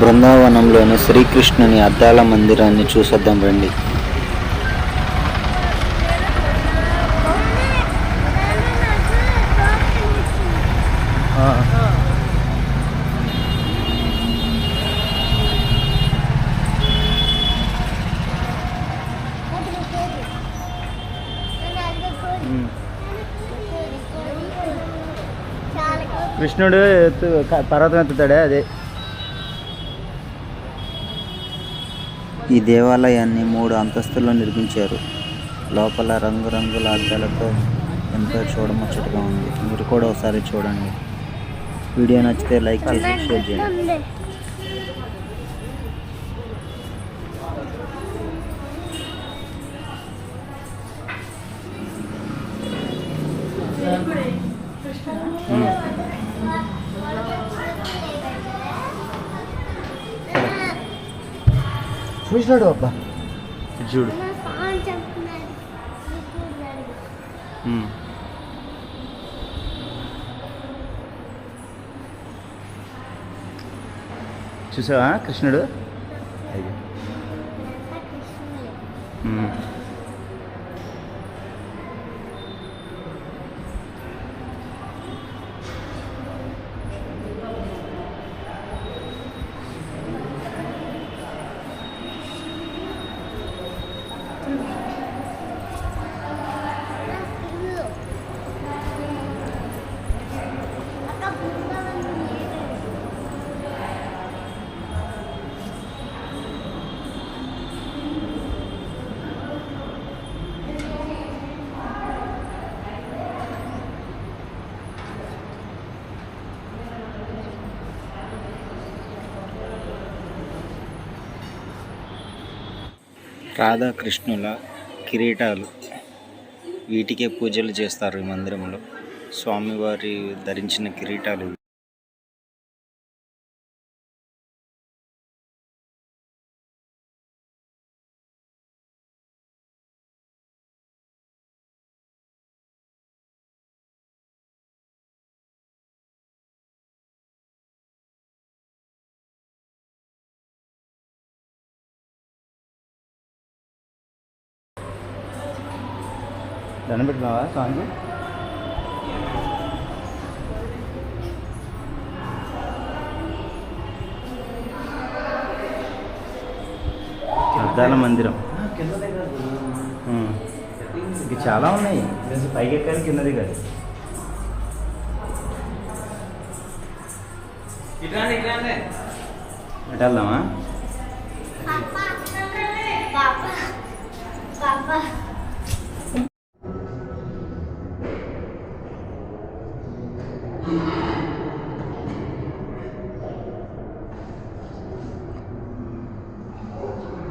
బృందావనంలోని శ్రీకృష్ణుని అద్దాల మందిరాన్ని చూసొద్దాం రండి. కృష్ణుడు పర్వతం ఎత్తుతాడే అదే. ఈ దేవాలయాన్ని మూడు అంతస్తుల్లో నిర్మించారు. లోపల రంగురంగుల అద్దాలతో ఎంతో చూడముచ్చటగా ఉంది. మీరు కూడా ఒకసారి చూడండి. వీడియో నచ్చితే లైక్ చేసి షేర్ చేయండి. చూసినాడు అబ్బా. చూడు. చూసావా కృష్ణుడు? అయ్యో. రాధాకృష్ణుల కిరీటాలు. వీటికే పూజలు చేస్తారు ఈ మందిరంలో. స్వామివారి ధరించిన కిరీటాలు దండం పెట్టుకున్నావా స్వామికి? అద్దాల మందిరం. ఇంక చాలా ఉన్నాయి. పైకి ఎక్కాలి కిందది కాదు ఎటు వెళ్దామా?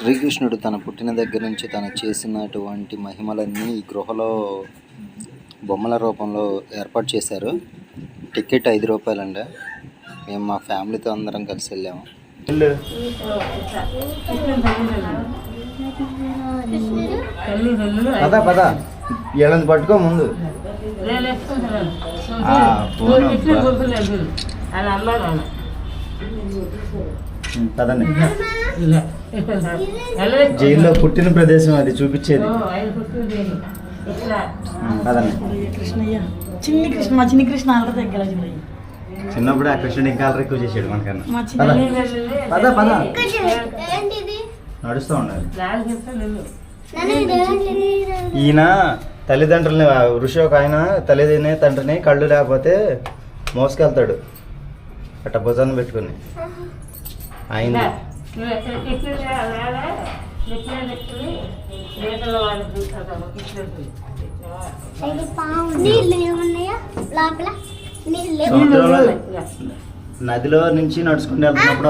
శ్రీకృష్ణుడు తన పుట్టిన దగ్గర నుంచి తను చేసినటువంటి మహిమలన్నీ ఈ గృహలో బొమ్మల రూపంలో ఏర్పాటు చేశారు. టికెట్ ఐదు రూపాయలండి మేము మా ఫ్యామిలీతో అందరం కలిసి వెళ్ళాము. పద పద. వీళ్ళని పట్టుకో ముందు. పదండి. జైల్లో పుట్టిన ప్రదేశం అది చూపించేది. ఉమ్, పదండి కృష్ణయ్య చిన్ని కృష్ణ మా చిన్ని కృష్ణ ఆల్రెడీ దగ్గర చూడండి చిన్నప్పుడు ఆ కృష్ణుడు ఇంకా అల్లరి ఎక్కువ చేసాడు మనకన్నా. పద. పద పద. ఏంటిది? నడుస్తూ ఉండాలి? ఈయన తల్లిదండ్రులని ఋషి ఒక ఆయన తల్లిదండ్రిని తండ్రిని కళ్ళు లేకపోతే మోసుకెళ్తాడు. అట్ట భుజాన్ని పెట్టుకుని. అయింది సముద్రంలో నదిలో నుంచి నడుచుకుంటూ వెళ్తున్నప్పుడు.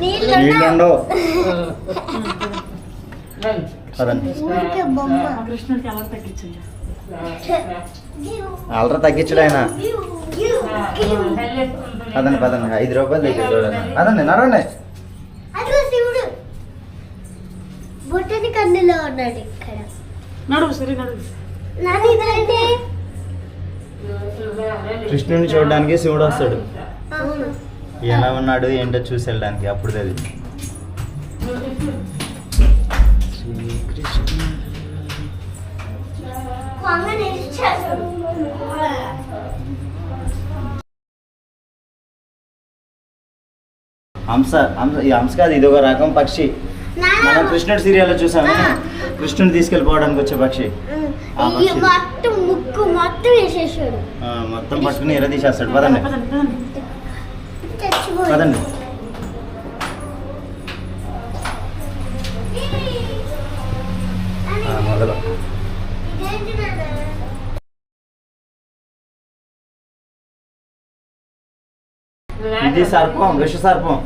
నీళ్ళు. ఉండవు. కృష్ణుడికి అలా తగ్గించండి అలర తగ్గించడు ఆయన. పదండి పదండి ఐదు రూపాయలు దగ్గర చూడండి. పదండి నడవండి. అదిగో శివుడు. బొట్టని కన్నులో ఉన్నాడు ఇక్కడ. నడువు సరే నడువు. నాది ఇదండి. కృష్ణుని చూడడానికి శివుడు వస్తాడు. ఎలా ఉన్నాడు ఏంటో చూసి వెళ్ళడానికి అప్పుడు తెలియదు. కొంగ హంస హంస ఈ హంస కాదు ఇది ఒక రకం పక్షి. మనం కృష్ణుడి సీరియల్లో చూసాము? కృష్ణుని తీసుకెళ్ళిపోవడానికి వచ్చే పక్షి. మొత్తం ముక్కు మొత్తం వేసేసాడు. ఆ, మొత్తం పట్టుకుని ఎర తీసేస్తాడు. పదండి. పదండి. ఇది సర్పం విష సర్పం.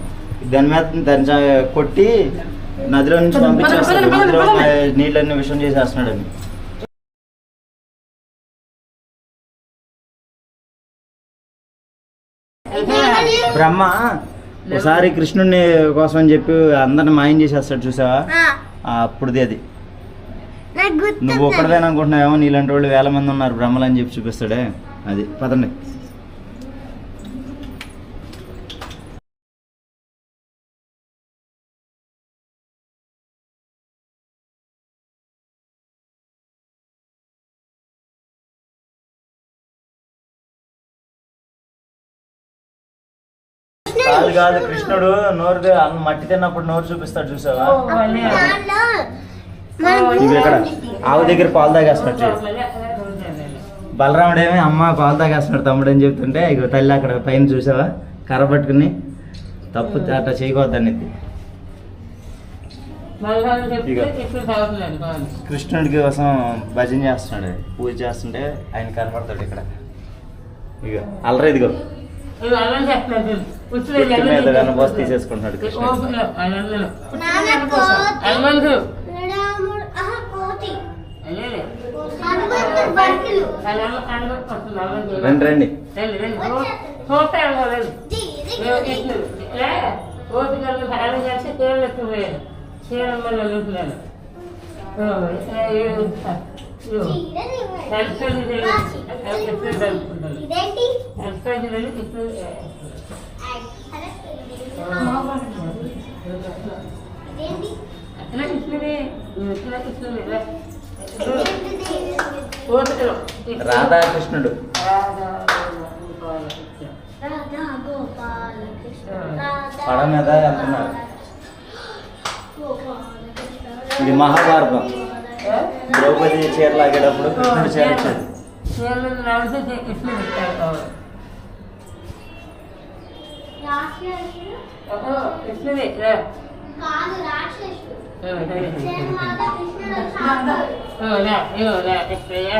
దాని మీద దాన్ని చ- కొట్టి నదిలో నుంచి పంపించేస్తాడు. నదిలో నీళ్ళన్ని విషం చేసేస్తున్నాడు అని? బ్రహ్మ ఒకసారి కృష్ణుడిని కోసం అని చెప్పి అందరిని మాయం చేసేస్తాడు చూసావా? అప్పుడుది అది. నువ్వు ఒక్కడదేని అనుకుంటున్నావేమో నీలాంటి వాళ్ళు వేల మంది ఉన్నారు బ్రహ్మలు అని చెప్పి చూపిస్తాడే. అది పదండి. కాదు కాదు కృష్ణుడు నోరు మట్టి తిన్నప్పుడు నోరు చూపిస్తాడు చూసావా? ఇవి ఎక్కడ? ఆవు దగ్గర పాలు తాగేస్తున్నాడు చూడు. బలరాముడేమి అమ్మ పాలు తాగేస్తున్నాడు తమ్ముడు అని చెప్తుంటే ఇక తల్లి అక్కడ పైన చూసావా? కర్ర పట్టుకుని తప్పు అట్లా చేయకూడదని కృష్ణుడికి కోసం భజన చేస్తున్నాడు పూజ చేస్తుంటే ఆయన కనపడతాడు ఇక్కడ. ఇక అల్లరి ఇదిగో చెట్టు మీద వెనబోసి తీసేసుకుంటున్నాడు కృష్ణుడు. నాన్న కోతి. రాముడు ఆహా కోతి. హనుమంతుడు బట్టలు రండి రండి. రాధాకృష్ణుడు. పడ మీద వెళ్తున్నారు. ఇది మహాభారతం. ద్రౌపది చీర లాగేటప్పుడు కృష్ణుడు చీర ఇచ్చాడు రాక్షసుడు. కాదు రాక్షసుడు. జన్మాత కృష్ణుడు కృష్ణయ్య.